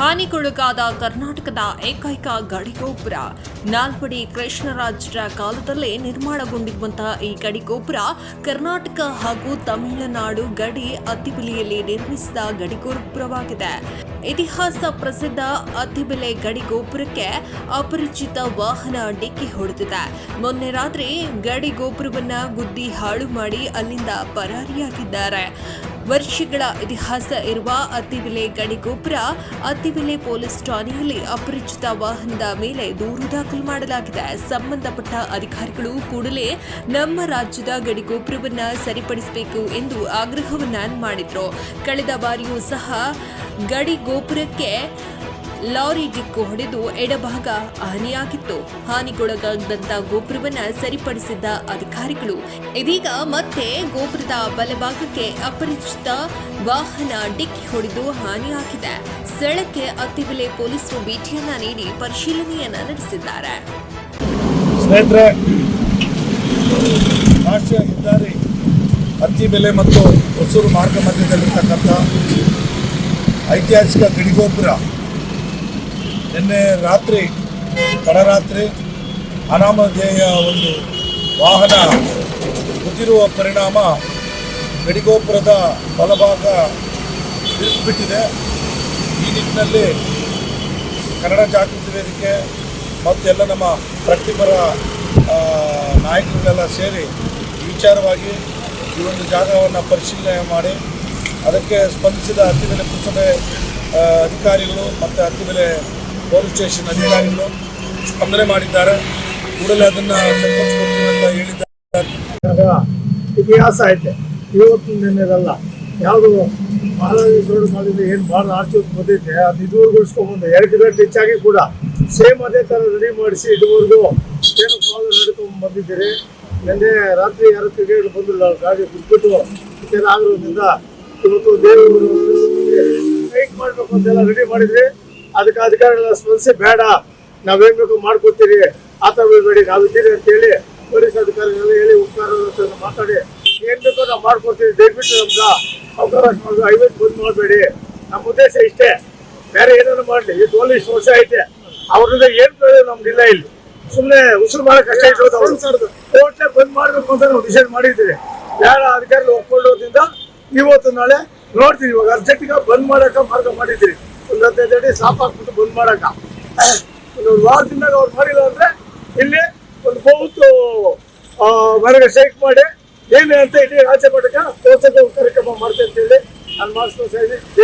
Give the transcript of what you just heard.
ಹಾನಿಗೊಳಗಾದ ಕರ್ನಾಟಕದ ಏಕೈಕ ಗಡಿಗೋಪುರ. ನಾಲ್ಪಡಿ ಕೃಷ್ಣರಾಜರ ಕಾಲದಲ್ಲೇ ನಿರ್ಮಾಣಗೊಂಡಿರುವಂತಹ ಈ ಗಡಿಗೋಪುರ ಕರ್ನಾಟಕ ಹಾಗೂ ತಮಿಳುನಾಡು ಗಡಿ ಅತ್ತಿಬೆಲೆಯಲ್ಲಿ ನಿರ್ಮಿಸಿದ ಗಡಿಗೋಪುರವಾಗಿದೆ. ಇತಿಹಾಸ ಪ್ರಸಿದ್ಧ ಅತ್ತಿಬೆಲೆ ಗಡಿಗೋಪುರಕ್ಕೆ ಅಪರಿಚಿತ ವಾಹನ ಡಿಕ್ಕಿ ಹೊಡೆದಿದೆ. ಮೊನ್ನೆ ರಾತ್ರಿ ಗಡಿಗೋಪುರವನ್ನ ಗುದ್ದಿ ಹಾಳು ಮಾಡಿ ಅಲ್ಲಿಂದ ಪರಾರಿಯಾಗಿದ್ದಾರೆ. ವರ್ಷಗಳ ಇತಿಹಾಸ ಇರುವ ಅತ್ತಿವಿಲೆ ಗಡಿಗೋಪುರ ಅತ್ತಿಬೆಲೆ ಪೊಲೀಸ್ ಠಾಣೆಯಲ್ಲಿ ಅಪರಿಚಿತ ವಾಹನದ ಮೇಲೆ ದೂರು ದಾಖಲು ಮಾಡಲಾಗಿದೆ. ಸಂಬಂಧಪಟ್ಟ ಅಧಿಕಾರಿಗಳು ಕೂಡಲೇ ನಮ್ಮ ರಾಜ್ಯದ ಗಡಿಗೋಪುರವನ್ನ ಸರಿಪಡಿಸಬೇಕು ಎಂದು ಆಗ್ರಹವನ್ನ ಮಾಡಿದರು. ಕಳೆದ ಬಾರಿಯೂ ಸಹ ಗಡಿ ಗೋಪುರಕ್ಕೆ ಲಾರಿ ಡಿಕ್ಕು ಹೊಡೆದು ಎಡಭಾಗ ಹಾನಿಯಾಗಿತ್ತು ಹಾನಿಗೊಳಗಾದಂತ ಗೋಪುರವನ್ನ ಸರಿಪಡಿಸಿದ್ದ ಅಧಿಕಾರಿಗಳು ಇದೀಗ ಮತ್ತೆ ಗೋಪುರದ ಬಲಭಾಗಕ್ಕೆ ಅಪರಿಚಿತ ವಾಹನ ಡಿಕ್ಕಿ ಹೊಡೆದು ಹಾನಿಯಾಗಿದೆ. ಸ್ಥಳಕ್ಕೆ ಅತ್ತಿಬೆಲೆ ಪೊಲೀಸರು ಭೇಟಿಯನ್ನ ನೀಡಿ ಪರಿಶೀಲನೆಯನ್ನ ನಡೆಸಿದ್ದಾರೆ. ಅತ್ತಿಬೆಲೆ ಮತ್ತು ಹೊಸೂರು ಮಾರ್ಗ ಮಧ್ಯದಲ್ಲಿರ್ತಕ್ಕಂಥ ಐತಿಹಾಸಿಕ ಗಡಿಗೋಪುರ ನಿನ್ನೆ ರಾತ್ರಿ, ತಡರಾತ್ರಿ ಅನಾಮಧೇಯ ಒಂದು ವಾಹನ ಕುದಿರುವ ಪರಿಣಾಮ ಗಡಿಗೋಪುರದ ಬಲಭಾಗ ತಿರುಗಿಬಿಟ್ಟಿದೆ ಈ ನಿಟ್ಟಿನಲ್ಲಿ ಕನ್ನಡ ಜಾಗೃತಿ ವೇದಿಕೆ ಮತ್ತೆಲ್ಲ ನಮ್ಮ ಪ್ರತಿಪರ ನಾಯಕರುಗಳೆಲ್ಲ ಸೇರಿ ವಿಚಾರವಾಗಿ ಈ ಒಂದು ಜಾಗವನ್ನು ಪರಿಶೀಲನೆ ಮಾಡಿ, ಅದಕ್ಕೆ ಸ್ಪಂದಿಸಿದ ಅತ್ತಿಬೆಲೆ ಪುರಸಭೆ ಅಧಿಕಾರಿಗಳು ಮತ್ತು ಅತ್ತಿಬೆಲೆ ಪೊಲೀಸ್ ಸ್ಟೇಷನ್ ಅಧಿಕಾರಿಗಳು ಸ್ಪಂದನೆ ಮಾಡಿದ್ದಾರೆ. ಕೂಡಲೇ ಅದನ್ನು ಹೇಳಿದ್ದಾರೆ. ಇತಿಹಾಸ ಐತೆ. ಇವತ್ತು ನಿನ್ನೆದಲ್ಲ ಯಾವುದು ಮಹಾರಾಜ ಕಾಲದಿಂದ ಏನು ಭಾಳ ಆರ್ಚಿ ಬಂದೈತೆ ಅದು ಇದುವರೆಗೂ ಎರಡು ಗಂಟೆ ಹೆಚ್ಚಾಗಿ ಕೂಡ ಸೇಮ್ ಅದೇ ಥರ ರೆಡಿ ಮಾಡಿಸಿ ಇದುವರೆಗೂ ಏನು ಕಾಲು ನಡ್ಕೊಂಡು ಬಂದಿದ್ದೀರಿ. ನಿನ್ನೆ ರಾತ್ರಿ ಯಾರು ಕ್ರಿಕೆಟ್ ಬಂದಿಲ್ಲ ಗಾಡಿ ಬಿಟ್ಬಿಟ್ಟು ಏನಾಗಿರೋದ್ರಿಂದ ಇವತ್ತು ದೇವರು ಸ್ಟ್ರೈಕ್ ಮಾಡಬೇಕು ಅಂತೆಲ್ಲ ರೆಡಿ ಮಾಡಿದ್ರಿ ಅದಕ್ಕೆ ಅಧಿಕಾರಿಗಳ ಸ್ಪಂದಿಸಿ ಬೇಡ ನಾವೇನ್ ಬೇಕು ಮಾಡ್ಕೊತೀರಿ ಆತ ಬೀಳ್ಬೇಡಿ ನಾವಿದ್ದೀರಿ ಅಂತೇಳಿ ಪೊಲೀಸ್ ಅಧಿಕಾರಿಗಳು ಹೇಳಿ ಉಪಕಾರ ಮಾತಾಡಿ ಏನ್ ಬೇಕೋ ನಾವು ಮಾಡ್ಕೊಡ್ತೀವಿ ದಯವಿಟ್ಟು ನಮ್ಗೆ ಅವಕಾಶ ಮಾಡಿ ಐವತ್ತು ಬಂದ್ ಮಾಡಬೇಡಿ. ನಮ್ಮ ಉದ್ದೇಶ ಇಷ್ಟೇ ಬೇರೆ ಏನಾದ್ರು ಮಾಡಲಿ ಇದು ಪೊಲೀಸ್ ವರ್ಷ ಐತೆ ಅವ್ರಿಂದ ಏನ್ ಪ್ರಯೋಜನ ನಮ್ಗಿಲ್ಲ ಇಲ್ಲಿ ಸುಮ್ಮನೆ ಉಸಿರು ಮಾಡಕ್ ಅಷ್ಟೇ ಇರೋದು ಕೋರ್ಟ್ಲೆ ಬಂದ್ ಮಾಡ್ಬೇಕು ಅಂತ ನಾವು ಡಿಸೈಡ್ ಮಾಡಿದ್ದೀವಿ. ಬೇಡ ಅಧಿಕಾರಿಗಳು ಒಪ್ಕೊಳ್ಳೋದ್ರಿಂದ ಇವತ್ತು ನಾಳೆ ನೋಡ್ತೀವಿ ಇವಾಗ ಅರ್ಜೆಂಟಿಗೆ ಬಂದ್ ಮಾಡಕ ಮಾರ್ಗ ಮಾಡಿದ್ದೀರಿ ಒಂದು ಹದಿನೈದು ಅಡಿ ಸ್ಟಾಪ್ ಹಾಕ್ಬಿಟ್ಟು ಬಂದ್ ಮಾಡಕ ಒಂದು ವಾರದಿಂದ ಅವ್ರು ಮಾಡಿಲ್ಲ ಅಂದ್ರೆ ಇಲ್ಲಿ ಒಂದು ಬಹುತ್ ಮನೆಗೆ ಶೇಕ್ ಮಾಡಿ ಏನೇ ಅಂತ ಇಲ್ಲಿ ರಾಜ್ಯ ಮಟ್ಟಕ್ಕೆ ತೋರ್ಸಕ್ಕೆ ಕಾರ್ಯಕ್ರಮ ಅಂತ ಹೇಳಿ ನಾನು ಇದ್ದೀನಿ.